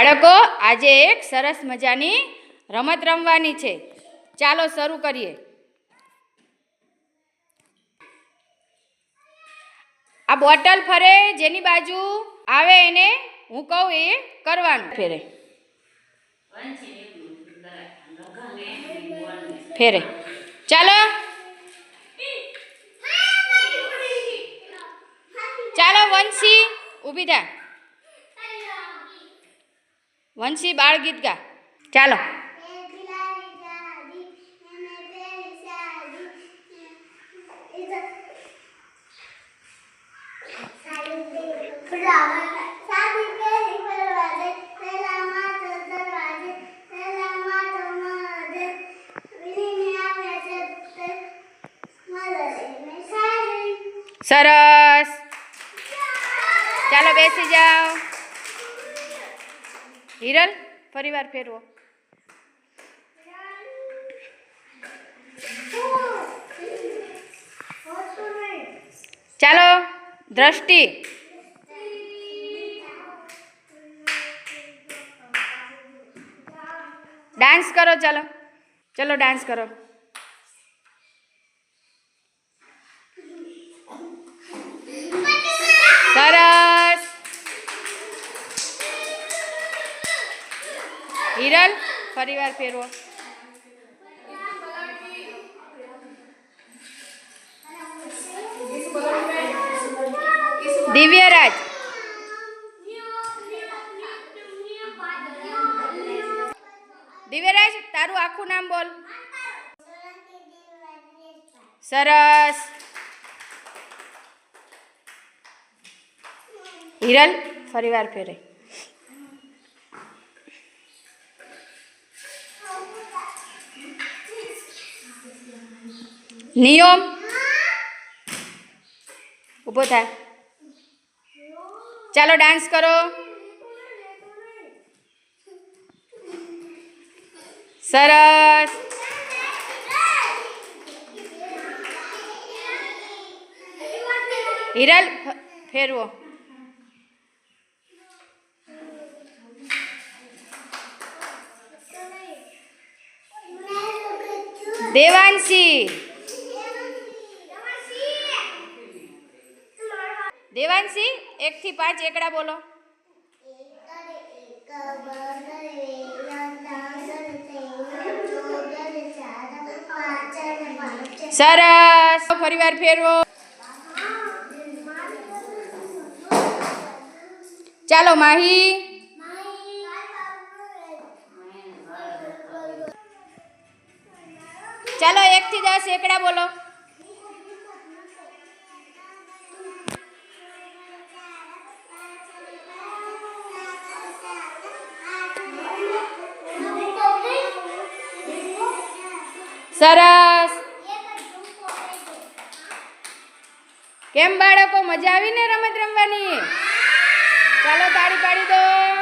બાળકો આજે એક સરસ મજાની રમત રમવાની છે. ચાલો શરૂ કરીએ. આ બોટલ ફરે જેની બાજુ આવે એને હું કહું એ કરવાનું. ફેરે. ફેરે. ચાલો. ચાલો વંશી ઊભી થા. વંશી બાળ ગીત ગા. ચાલો. સરસ. ચાલો બેસી જાઓ. હિરલ ફરી વાર ફેરવો. ચાલો દ્રષ્ટિ. ડાન્સ કરો ચાલો. ચલો ડાન્સ કરો સરસ હિરલ ફરી વાર ફેરવો. દિવ્યરાજ. દિવ્યરાજ તારું આખું નામ બોલ. સરસ. હિરલ ફરી વાર ફેરે. નિયમ ઊભો થાય ચાલો ડાન્સ કરો સરસ હિરલ ફ- ફેરવો દેવાંશી દેવાંશી એક થી પાંચ એકડા બોલો. સરસ. ફરી વાર ફેરવો. ચાલો, માહી. ચાલો એક થી દસ એકડા બોલો. સરસ. કેમ બાળકો મજા આવીને રમત રમવાની? ચાલો તાળી પાડી દો.